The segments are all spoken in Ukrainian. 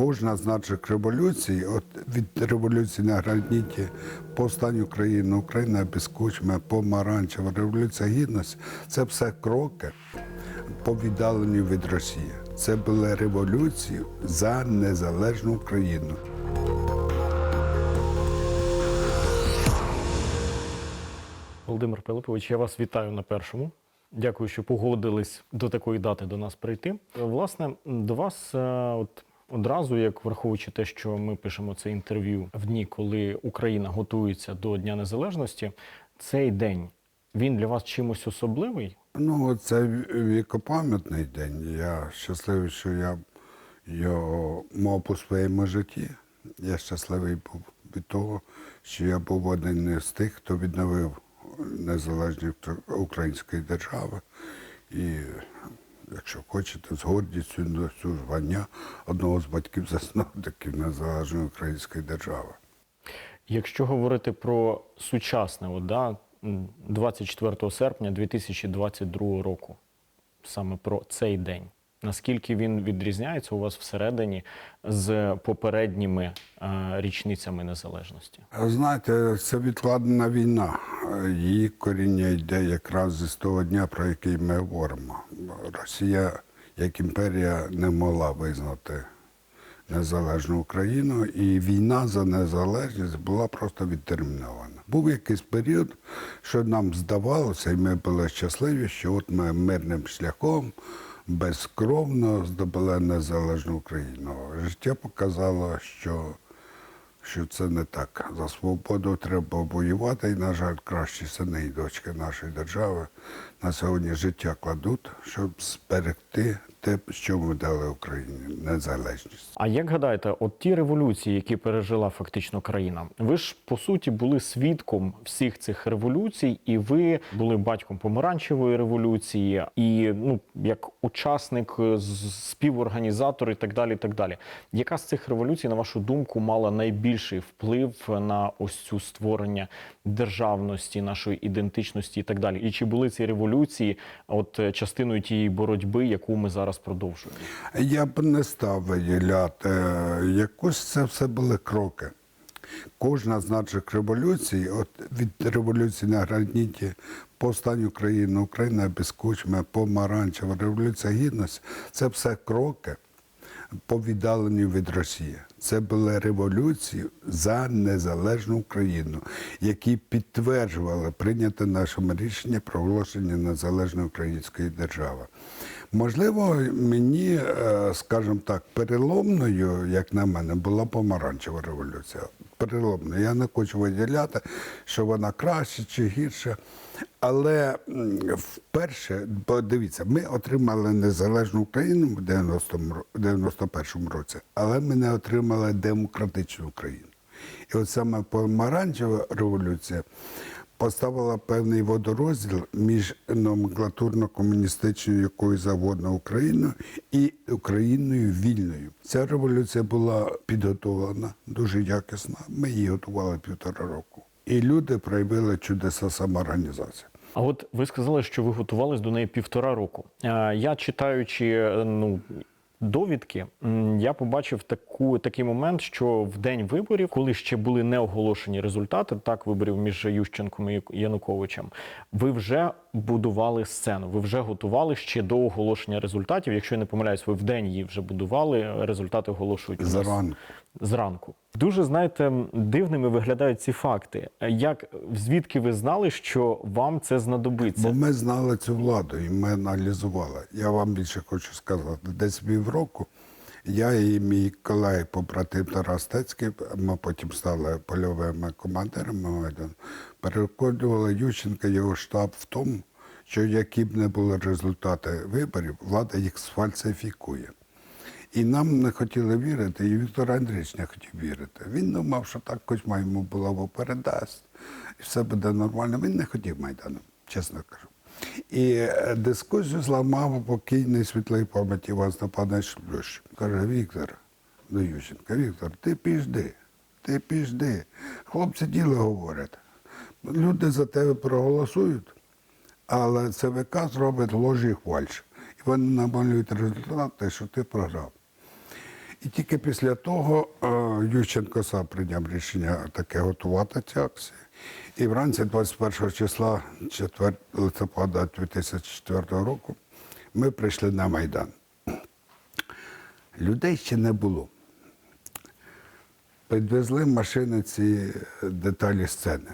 Кожна з наших революцій, от від революції на граніті, повстань України, Україна без кучми, помаранчева, революція гідності це все кроки по віддаленню від Росії. Це були революції за незалежну Україну. Володимир Пилипович, я вас вітаю на першому. Дякую, що погодились до такої дати до нас прийти. Власне, до вас е, от одразу, як враховуючи те, що ми пишемо це інтерв'ю в дні, коли Україна готується до Дня Незалежності, цей день він для вас чимось особливий? Ну, це вікопам'ятний день. Я щасливий, що я його мав по своєму житті. Я щасливий був від того, що я був один із тих, хто відновив незалежність української держави. І, якщо хочете, з гордістю цього звання одного з батьків засновників незалежної української держави. Якщо говорити про сучасне, от, да, м, 24 серпня 2022 року, саме про цей день, наскільки він відрізняється у вас всередині з попередніми е, річницями незалежності? Знаєте, це відкладена війна. Її коріння йде якраз з того дня, про який ми говоримо. Росія як імперія не могла визнати незалежну Україну, і війна за незалежність була просто відтермінована. Був якийсь період, що нам здавалося, і ми були щасливі, що от ми мирним шляхом безкровно здобули незалежну Україну. Життя показало, що що це не так. За свободу треба воювати, і, на жаль, кращі сини і дочки нашої держави на сьогодні життя кладуть, щоб зберегти те, що ми дали Україні незалежність. А як гадаєте, от ті революції, які пережила фактично країна, ви ж по суті були свідком всіх цих революцій, і ви були батьком помаранчевої революції, і ну як учасник, е, співорганізатор і так далі. і так далі. Яка з цих революцій, на вашу думку, мала найбільший вплив на ось цю створення державності, нашої ідентичності і так далі? І чи були ці революції от е, частиною тієї боротьби, яку ми зараз продовжуємо? Я б не став виділяти. Якось це все були кроки. Кожна з наших революцій, от від революції на граніті, повстань України, Україна без кучми, помаранчева, революція гідності це все кроки по віддаленню від Росії. Це були революції за незалежну Україну, які підтверджували прийняте нашим рішення про оголошення незалежної української держави. Можливо, мені, е, скажімо так, переломною, як на мене, була помаранчева революція. Переломною. Я не хочу виділяти, що вона краще чи гірше. Але вперше, бо дивіться, ми отримали незалежну Україну в 90-му 91-му році, але ми не отримали демократичну Україну. І от саме помаранчева революція поставила певний водорозділ між номенклатурно-комуністичною якою завгодно Україною і Україною вільною. Ця революція була підготовлена дуже якісно. Ми її готували півтора року. І люди проявили чудеса самоорганізації. А от ви сказали, що ви готувались до неї півтора року. Е, Я читаючи е, ну. Довідки я побачив таку такий момент, що в день виборів, коли ще були не оголошені результати, так виборів між Ющенком і Януковичем, ви вже будували сцену. Ви вже готували ще до оголошення результатів. Якщо я не помиляюсь, ви в день її вже будували. Результати оголошують у нас Зранку. Дуже знаєте, дивними виглядають ці факти. Як звідки ви знали, що вам це знадобиться? Бо ми знали цю владу і ми аналізували. Я вам більше хочу сказати, десь півроку я і мій колега побратим Тарас Стецький, ми потім стали польовими командирами переконували Ющенка його штаб в тому, що які б не були результати виборів, влада їх сфальсифікує. І нам не хотіли вірити, і Віктор Андрійович не хотів вірити. Він думав, що так Кузьма йому булаву передасть, і все буде нормально. Він не хотів Майдану, чесно кажу. І е, дискусію зламав покійний світлий пам'яті Іван Степанович Плющ. Каже, Віктор, до Ющенка, Віктор, ти піжди, ти піжди. Хлопці діло говорять. Люди за тебе проголосують, але ЦВК зробить ложі фальш. І вони намалюють результати, що ти програв. І тільки після того е, Ющенко сам прийняв рішення таке готувати ці акції. І вранці 21 числа 4 листопада 2004 року ми прийшли на Майдан. Людей ще не було. Підвезли машини ці деталі сцени.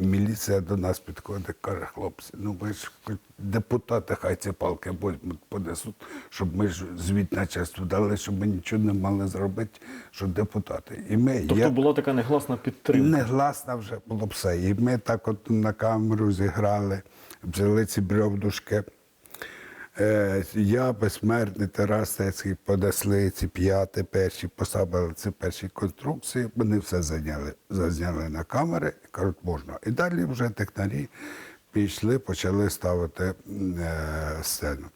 І міліція до нас підходить, каже, хлопці, ну ви ж депутати, хай ці палки понесуть, щоб ми ж звіт начальству дали, щоб ми нічого не мали зробити, що депутати. І ми, Тобто як... була така негласна підтримка. Негласна вже було все. І ми так от на камеру зіграли, взяли ці бревдушки. Е, я, безсмертний Тарас Стецький, понесли ці п'яти перші, поставили ці перші конструкції, вони все зайняли, зазняли на камери і кажуть, можна. І далі вже технарі пішли, почали ставити е, сцену.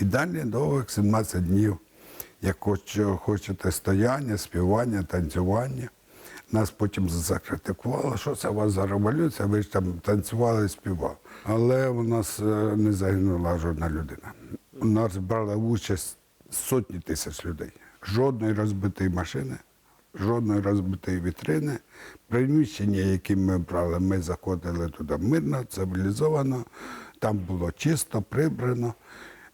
І далі довгих 17 днів, як хочете стояння, співання, танцювання. Нас потім закритикували, що це у вас за революція, ви ж там танцювали співали. Але у нас е, не загинула жодна людина. У нас брали участь сотні тисяч людей. Жодної розбитої машини, жодної розбитої вітрини. Приміщення, які ми брали, ми заходили туди мирно, цивілізовано, там було чисто, прибрано,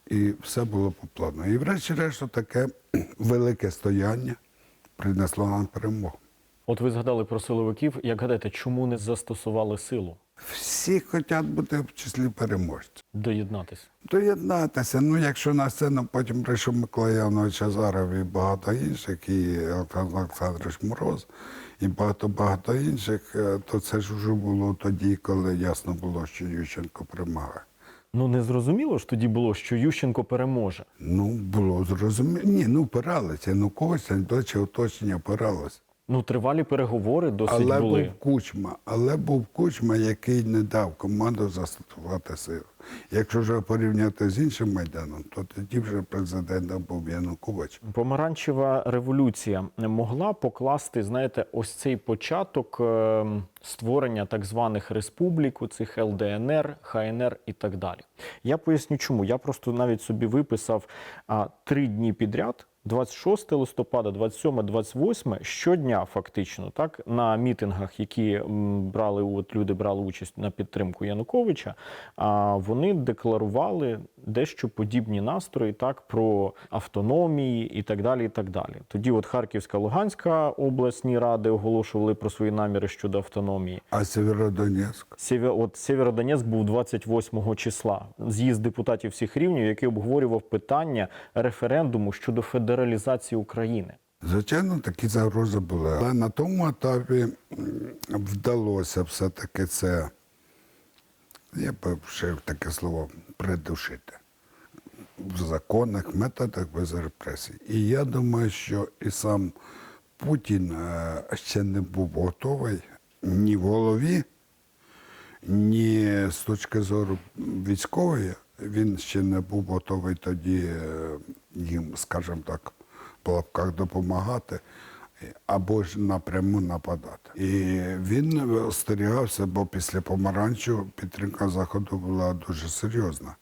і все було по плану. І врешті-решт таке велике стояння принесло нам перемогу. От ви згадали про силовиків. Як гадаєте, чому не застосували силу Всі хочуть бути в числі переможців. доєднатися? Доєднатися. Ну, якщо на сцену потім прийшов Микола Янович Азаров і багато інших, і Олександр Олександрович Мороз, і багато-багато інших, е, то це ж вже було тоді, коли ясно було, що Ющенко перемагає. Ну не зрозуміло ж тоді було, що Ющенко переможе. Ну, було зрозуміло. Ні, ну опиралися. Ну, когось дочі оточення опиралося. Ну тривалі переговори досить Але були. був кучма, але був кучма, який не дав команду застосувати силу. Якщо вже порівняти з іншим майданом, то тоді вже президентом був Янукович. Помаранчева революція могла покласти, знаєте, ось цей початок е, створення так званих республік, цих ЛДНР, ХНР і так далі. Я поясню, чому. Я просто навіть собі виписав а, три дні підряд. 26 листопада, 27, 28, щодня фактично, так на мітингах, які брали от люди брали участь на підтримку Януковича, а вони декларували дещо подібні настрої, так про автономії і так далі. І так далі. Тоді, от Харківська, Луганська обласні ради оголошували про свої наміри щодо автономії. А Сєвєродонецьк? Сєвє- От Сєвєродонецьк був 28 числа. З'їзд депутатів всіх рівнів, який обговорював питання референдуму щодо федералізації України. Звичайно, такі загрози були. Але на тому етапі вдалося все-таки це, я б ще таке слово, придушити в законних методах без репресій. І я думаю, що і сам Путін е, ще не був готовий ні в голові, ні з точки зору військової, він ще не був готовий тоді е, їм, скажімо так, в лапках допомагати. Або ж напряму нападати. І він остерігався, бо після помаранчу підтримка Заходу була дуже серйозна.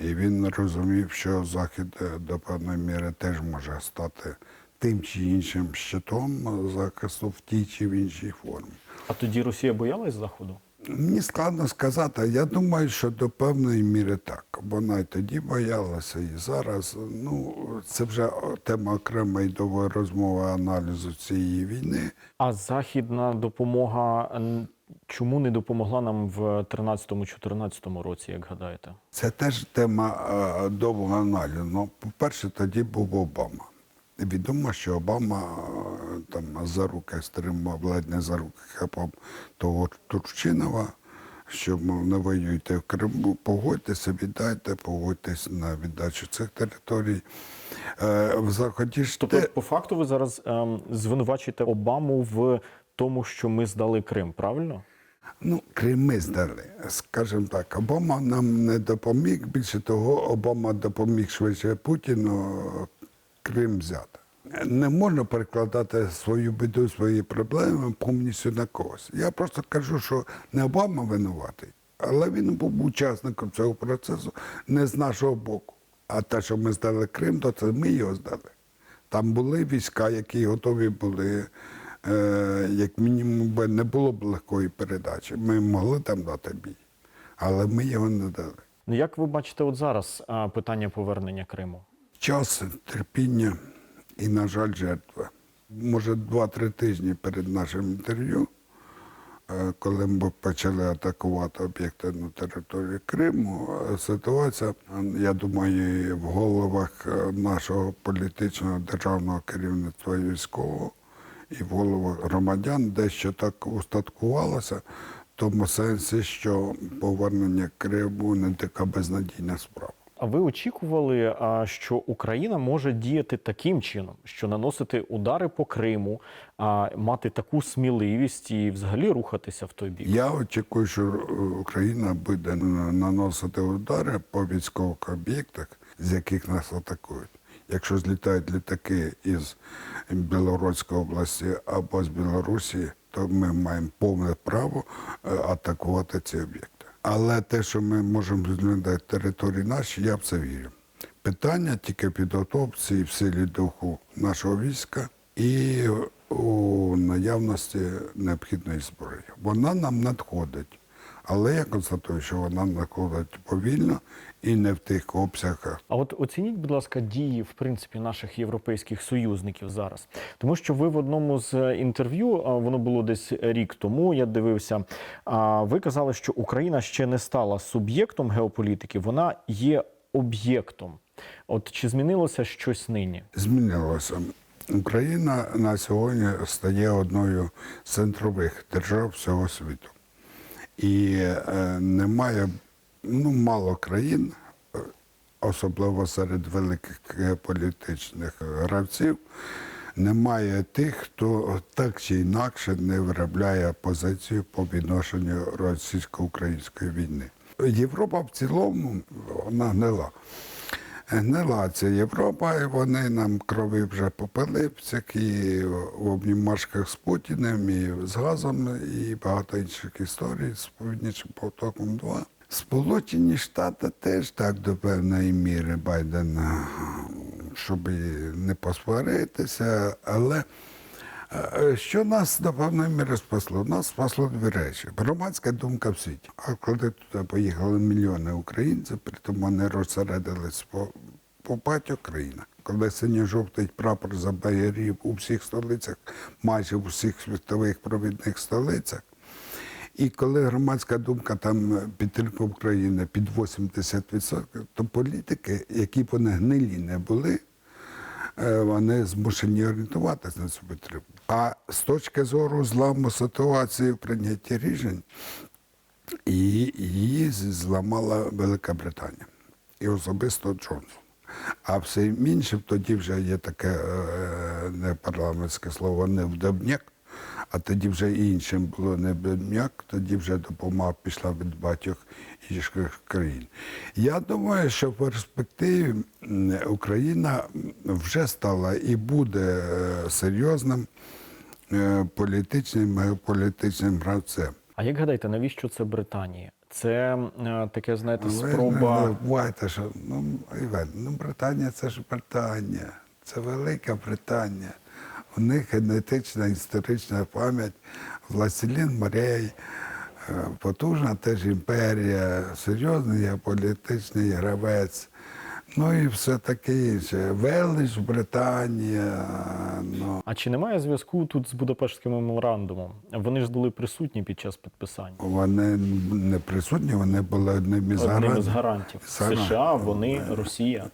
І він розумів, що Захід е, до певної міри теж може стати тим чи іншим щитом захисту в тій чи в іншій формі. А тоді Росія боялась заходу? Мені складно сказати. Я думаю, що до певної міри так. Вона і тоді боялася, і зараз. Ну, це вже тема окремої довгої розмови аналізу цієї війни. А західна допомога чому не допомогла нам в 13-14 році, як гадаєте? Це теж тема е, довгого аналізу. Ну, по-перше, тоді був Обама. Відомо, що Обама е, там за руки стримав, ледь не за руки хапав того Турчинова, що мов не воюйте в Криму, погодьтеся, віддайте, погодьтесь на віддачу цих територій. Е, В Заході ж Тобто, те- по факту, ви зараз ем, звинувачуєте Обаму в тому, що ми здали Крим, правильно? Ну, Крим ми здали. Скажімо так, Обама нам не допоміг. Більше того, Обама допоміг швидше Путіну Крим взяти. Не можна перекладати свою біду, свої проблеми повністю на когось. Я просто кажу, що не Обама винуватий, але він був учасником цього процесу не з нашого боку. А те, що ми здали Крим, то це ми його здали. Там були війська, які готові були, е, як мінімум, не було б легкої передачі. Ми могли там дати бій, але ми його не дали. Ну як ви бачите, от зараз питання повернення Криму? Час, терпіння і, на жаль, жертва. Може, два-три тижні перед нашим інтерв'ю, е, коли ми почали атакувати об'єкти на території Криму, е, ситуація, я думаю, в головах е, нашого політичного державного керівництва військового, і в головах громадян дещо так устаткувалося, в тому сенсі, що повернення Криму не така безнадійна справа. А ви очікували, що Україна може діяти таким чином, що наносити удари по Криму, а, мати таку сміливість і взагалі рухатися в той бік? Я очікую, що е, Україна буде наносити удари по військових об'єктах, з яких нас атакують. Якщо злітають літаки із Білоруської області або з Білорусі, то ми маємо повне право е, атакувати ці об'єкти. Але те, що ми можемо розглядати території наші, я в це вірю. Питання тільки підготовці в силі духу нашого війська і у наявності необхідної зброї. Вона нам надходить. Але я констатую, що вона надходить повільно і не в тих обсягах. А от оцініть, будь ласка, дії в принципі наших європейських союзників зараз, тому що ви в одному з інтерв'ю, воно було десь рік тому. Я дивився. Ви казали, що Україна ще не стала суб'єктом геополітики, вона є об'єктом. От чи змінилося щось нині? Змінилося. Україна на сьогодні стає одною з центрових держав всього світу. І е, немає ну, мало країн, особливо серед великих політичних гравців, немає тих, хто так чи інакше не виробляє позицію по відношенню російсько-української війни. Європа в цілому вона гнила. Гнила ця Європа, і вони нам крови вже попили всякі в обнімашках з Путіним і з газом, і багато інших історій з Північним потоком 2. Сполучені Штати теж так до певної міри Байден, щоб не посваритися, але е, що нас до певної міри спасло? Нас спасло дві речі. Громадська думка в світі. А коли туди поїхали мільйони українців, при тому вони розсередились по, по багатьох країнах. Коли синьо-жовтий прапор забаярів у всіх столицях, майже в усіх світових провідних столицях, і коли громадська думка там підтримка України під 80%, то політики, які б вони гнилі не були, е, вони змушені орієнтуватися на цю підтримку. А з точки зору зламу ситуації в прийнятті рішень, її, зламала Велика Британія і особисто Джонсон. А все інше тоді вже є таке е, не парламентське слово невдобняк, а тоді вже і іншим було невдобняк, тоді вже допомога пішла від багатьох інших країн. Я думаю, що в перспективі Україна вже стала і буде е, серйозним е, політичним, геополітичним гравцем. А як гадаєте, навіщо це Британії? Це е, таке, знаєте, Ви не спроба. забувайте, що ну, Іван, ну Британія це ж Британія, це Велика Британія. У них генетична історична пам'ять, властелін морей, е, потужна теж імперія, серйозний геополітичний гравець. Ну і все таке інше. Велич Британія. Ну, А чи немає зв'язку тут з Будапештським меморандумом? Вони ж були присутні під час підписання. вони не присутні, вони були одним із Одним із гарантів. гарантів. США, вони, Росія.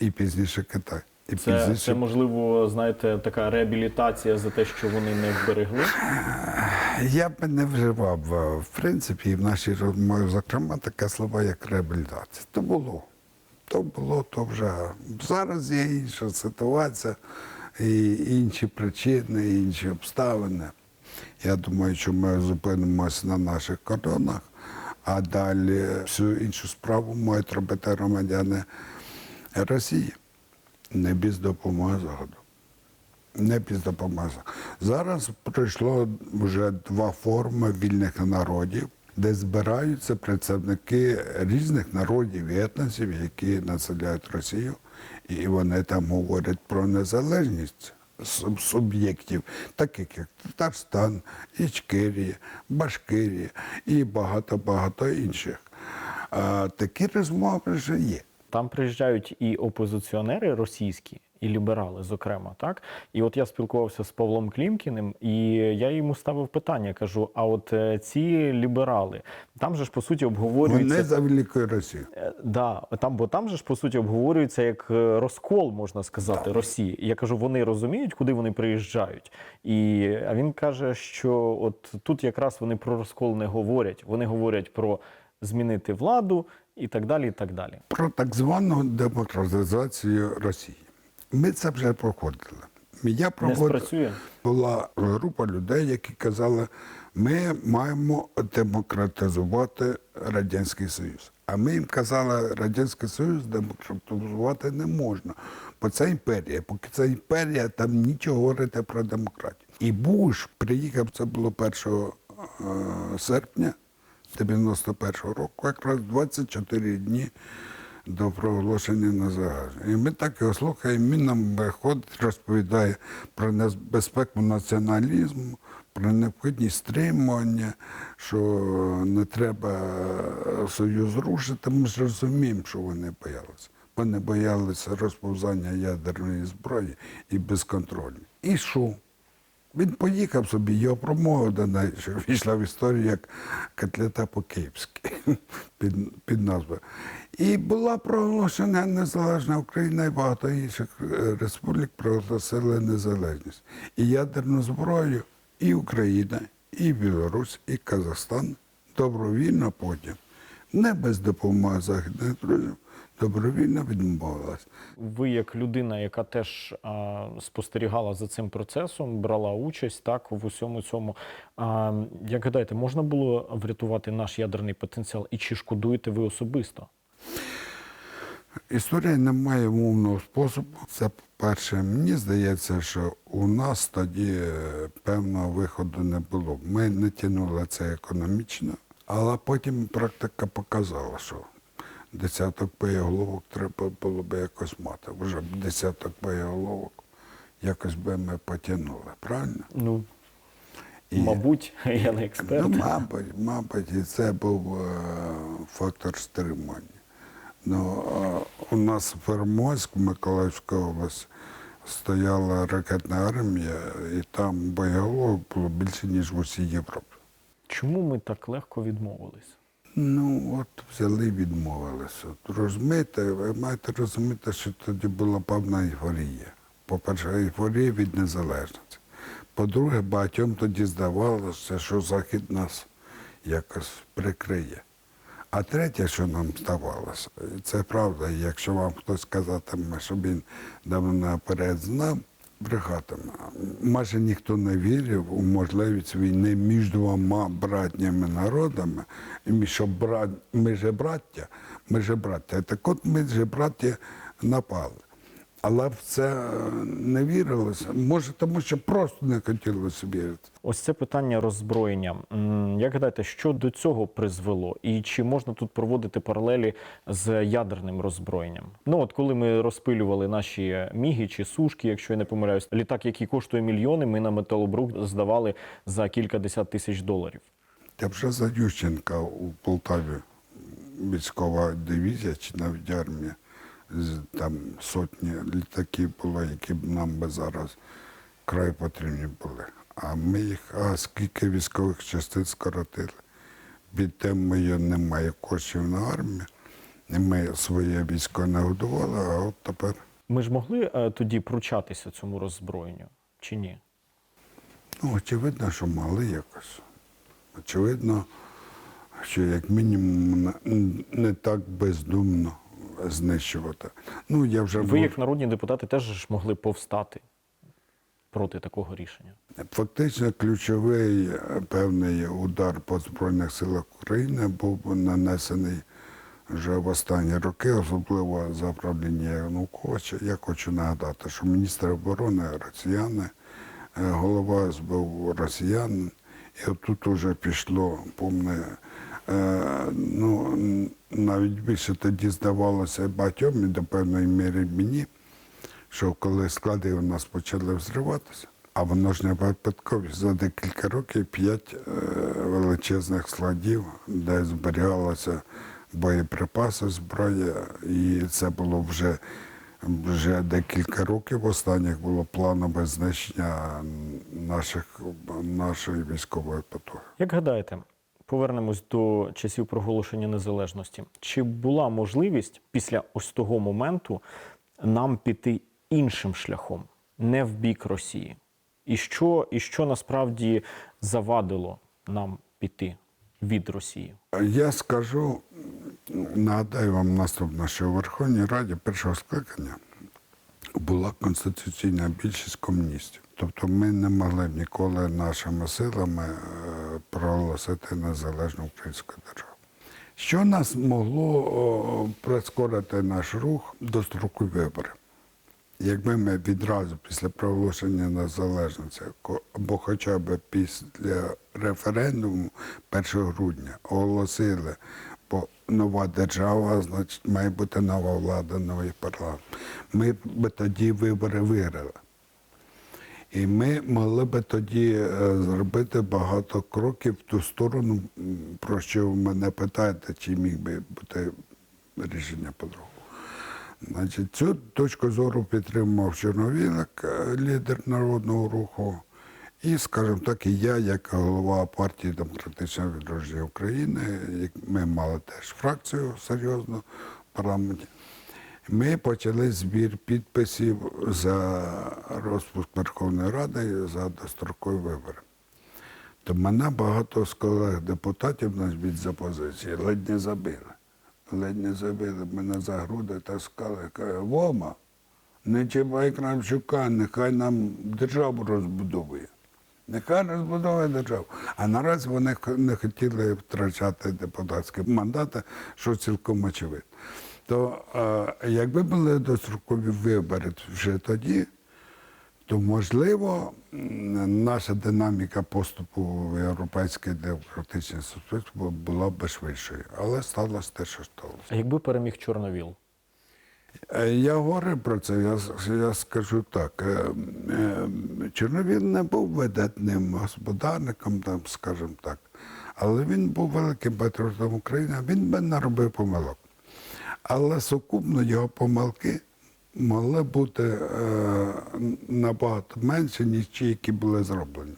І пізніше Китай. І Це, це можливо, знаєте, така реабілітація за те, що вони не вберегли. Я б не вживав, е, в принципі, і в нашій розмові, зокрема, таке слово, як реабілітація. То було. То було, то вже. Зараз є інша ситуація, і інші причини, і інші обставини. Я думаю, що ми зупинимося на наших кордонах, а далі всю іншу справу мають робити громадяни Росії, не без допомоги. Не без допомоги. Зараз пройшло вже два форуми вільних народів, де збираються представники різних народів і етносів, які населяють Росію, і вони там говорять про незалежність суб'єктів, таких як Татарстан, Ічкерія, Башкирія і багато-багато інших. Такі розмови вже є. Там приїжджають і опозиціонери російські, і ліберали, зокрема, так. І от я спілкувався з Павлом Клімкіним, і я йому ставив питання. Кажу: а от е, ці ліберали, там же ж по суті обговорюється. Вони за великою Росією. Е, Да, там, бо там же ж по суті обговорюється як е, розкол, можна сказати, Росії. Я кажу, вони розуміють, куди вони приїжджають. І а він каже, що от тут якраз вони про розкол не говорять. Вони говорять про змінити владу і так далі. І так далі. про так звану демократизацію Росії. Ми це вже проходили. Я Не проводив, спрацює. була група людей, які казали, ми маємо демократизувати Радянський Союз. А ми їм казали, Радянський Союз демократизувати не можна, бо це імперія. Поки це імперія, там нічого говорити про демократію. І Буш приїхав, це було 1 е, серпня 91-го року, якраз 24 дні до проголошення на незалежності. І ми так його слухаємо, він нам виходить, розповідає про небезпеку націоналізму, про необхідність стримування, що не треба союз рушити. Ми ж розуміємо, що вони боялися. Вони боялися розповзання ядерної зброї і безконтролю. І що? Він поїхав собі, його промова що війшла в історію як котлета по-київськи під, під назвою. І була проголошена незалежна Україна і багато інших е, республік проголосили незалежність. І ядерну зброю і Україна, і Білорусь, і Казахстан добровільно потім, не без допомоги західних друзів, добровільно відмовилась. Ви, як людина, яка теж а, спостерігала за цим процесом, брала участь так в усьому цьому. А, як гадаєте, можна було врятувати наш ядерний потенціал? І чи шкодуєте ви особисто? Історія не має мовного способу. Це по-перше, мені здається, що у нас тоді е, певного виходу не було. Ми не тягнули це економічно, але потім практика показала, що десяток боєголовок треба було би якось мати. Вже б десяток боєголовок якось би ми потягнули, правильно? Ну, І- мабуть, я не експерт. Ну, мабуть, мабуть, і це був е, фактор стримування. Ну, е, у нас в Первомайську, Миколаївська область, стояла ракетна армія, і там боєголовок було більше, ніж в усій Європі. Чому ми так легко відмовились? Ну, от взяли відмовилися. Розумієте, ви маєте розуміти, що тоді була певна ейфорія. По-перше, ейфорія від незалежності. По-друге, багатьом тоді здавалося, що Захід нас якось прикриє. А третє, що нам здавалося, це правда, якщо вам хтось казатиме, що він давно наперед знав, брехатиме. Майже ніхто не вірив у можливість війни між двома братніми народами, і між брат, ми же браття, ми же браття. Так от ми же браття напали. Але в це не вірилося. Може, тому що просто не хотілося вірити. Ось це питання роззброєння. Як гадаєте, що до цього призвело? І чи можна тут проводити паралелі з ядерним роззброєнням? Ну от коли ми розпилювали наші міги чи сушки, якщо я не помиляюсь, літак, який коштує мільйони, ми на металобрук здавали за кілька десят тисяч доларів. Я вже за Ющенка у Полтаві військова дивізія чи навіть армія. Там сотні літаків було, які б нам би зараз край потрібні були. А ми їх, а скільки військових частин скоротили. Від теми немає коштів на армію. Ми своє військо не годували, а от тепер. Ми ж могли е, тоді пручатися цьому роззброєнню чи ні? Ну, очевидно, що мали якось. Очевидно, що як мінімум не так бездумно знищувати. Ну, я вже Ви, був- як народні депутати, теж ж могли повстати проти такого рішення. фактично ключовий е, певний удар по Збройних силах України був нанесений вже в останні роки, особливо за правління Януковича. Я хочу нагадати, що міністр оборони росіяни, е, голова СБУ росіян, І отут уже пішло, помне, е, ну, навіть більше тоді здавалося багатьом і до певної міри мені, що коли склади у нас почали взриватися, а воно ж не випадково, за декілька років п'ять е, величезних складів, де зберігалося боєприпаси, зброя, і це було вже, вже декілька років. Останніх було планове знищення наших, нашої військової потуги. Як гадаєте, повернемось до часів проголошення незалежності. Чи була можливість після ось того моменту нам піти іншим шляхом, не в бік Росії? І що, і що насправді завадило нам піти від Росії? Я скажу, нагадаю вам наступне, що у Верховній Раді першого скликання була конституційна більшість комуністів. Тобто ми не могли б ніколи нашими силами е, проголосити незалежну українську державу. Що нас могло прискорити наш рух до строку виборів? Якби ми відразу після проголошення незалежності або хоча б після референдуму 1 грудня оголосили, бо нова держава, значить, має бути нова влада, новий парламент. Ми б тоді вибори виграли. І ми могли би тоді е, зробити багато кроків в ту сторону, про що ви мене питаєте, чи міг би бути рішення по-другому. Значить, цю точку зору підтримував Чорновілик, е, лідер народного руху. І, скажімо так, і я, як голова партії Демократичного відродження України, ми мали теж фракцію серйозну в парламенті. Ми почали збір підписів за розпуск Верховної Ради за дострокові вибори. То мене багато з колег депутатів навіть з опозиції ледь не забили. Ледь не забили мене за груди та сказали, каже, Вома, не чіпай Кравчука, нехай нам державу розбудовує. Нехай розбудовує державу. А наразі вони не хотіли втрачати депутатські мандати, що цілком очевидно. То е, якби були дострокові вибори вже тоді, то можливо наша динаміка поступу в європейське демократичне суспільство була б швидшою. Але сталося те, що сталося. А якби переміг Чорновіл? Е, Я говорив про це, я, я скажу так. е, е, Чорновіл не був видатним господарником, там, скажімо так, але він був великим патріотом України, він би не робив помилок. Але сукупно його помилки могли бути е, набагато менше, ніж ті, які були зроблені.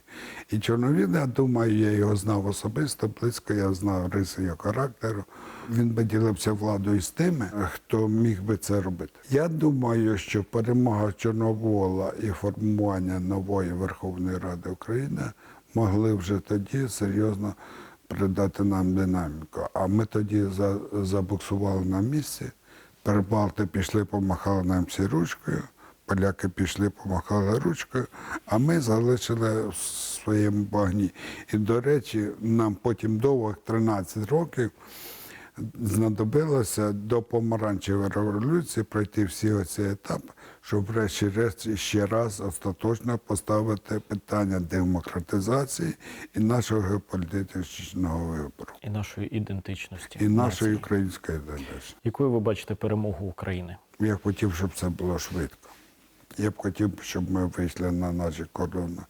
І Чорновіл, я думаю, я його знав особисто, близько, я знав риси його характеру. Він би ділився владою з тими, хто міг би це робити. Я думаю, що перемога Чорновола і формування нової Верховної Ради України могли вже тоді серйозно придати нам динаміку. А ми тоді за- забуксували на місці. Прибалти пішли, помахали нам всі ручкою, поляки пішли, помахали ручкою, а ми залишили в своєму багні. І, до речі, нам потім довгих 13 років знадобилося до помаранчевої революції пройти всі оці етапи, щоб врешті-решт ще раз остаточно поставити питання демократизації і нашого геополітичного вибору, І нашої ідентичності. і нашої української ідентичності. Якою ви бачите перемогу України? Я б хотів, щоб це було швидко. Я б хотів, щоб ми вийшли на наші кордони.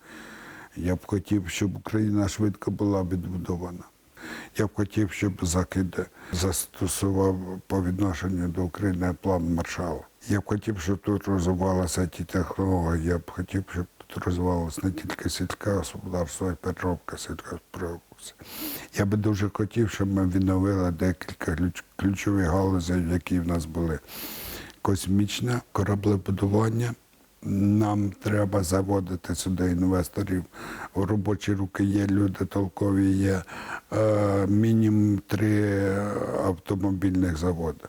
Я б хотів, щоб Україна швидко була відбудована. Я б хотів, щоб Захід застосував по відношенню до України план Маршала. Я б хотів, щоб тут розвивалися ті технології. Я б хотів, щоб тут розвивалося не тільки сільське господарство, а й переробка сільськогосподарства. Я би дуже хотів, щоб ми відновили декілька ключових галузей, які в нас були. Космічне кораблебудування. Нам треба заводити сюди інвесторів. Робочі руки є, люди толкові є. Е, мінімум три автомобільних заводи.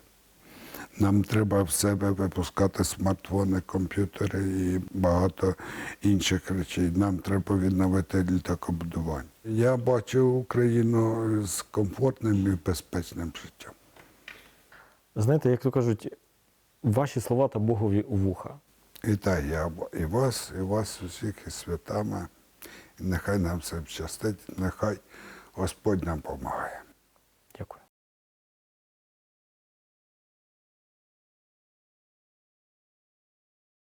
Нам треба в себе випускати смартфони, комп'ютери і багато інших речей. Нам треба відновити літакобудування. Я бачу Україну з комфортним і безпечним життям. Знаєте, як то кажуть, ваші слова та Богові у вуха. Вітаю я і вас, і вас усіх із святами. І нехай нам все щастить, нехай Господь нам допомагає.